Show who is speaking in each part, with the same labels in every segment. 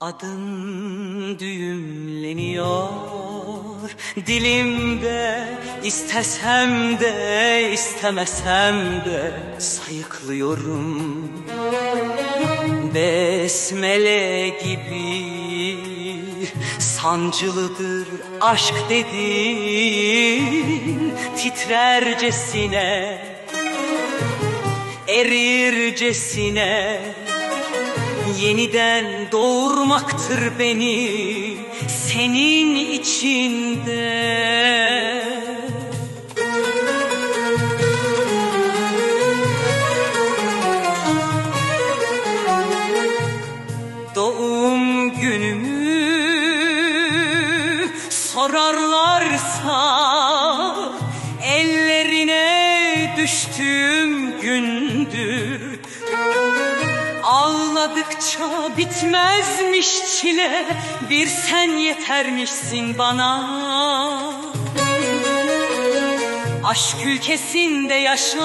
Speaker 1: Adım düğümleniyor. Dilimde istesem de istemesem de sayıklıyorum. Besmele gibi sancılıdır aşk dediğin titrercesine erircesine yeniden doğurmaktır beni senin içinde. Doğum günümü sorarlarsa ellerine düştüğüm gündür. Ağladıkça bitmezmiş çile. Bir sen yetermişsin bana. Aşk ülkesinde yaşar.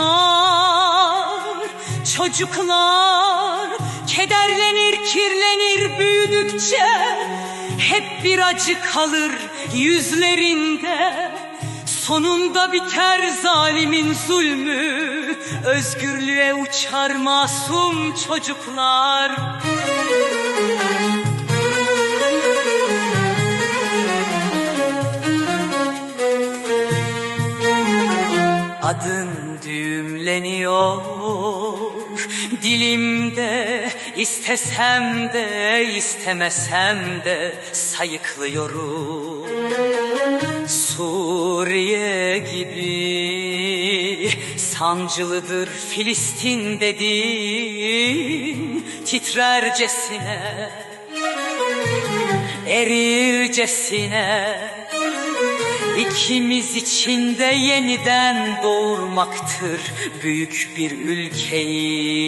Speaker 1: Çocuklar kederlenir kirlenir büyüdükçe. Hep bir acı kalır yüzlerinde Sonunda biter zalimin zulmü Özgürlüğe uçar masum çocuklar. Adın düğümleniyor dilimde istesem de istemesem de sayıklıyorum Suriye gibi sancılıdır Filistin dediğin titrercesine erircesine. İkimiz için de yeniden doğurmaktır büyük bir ülkeyi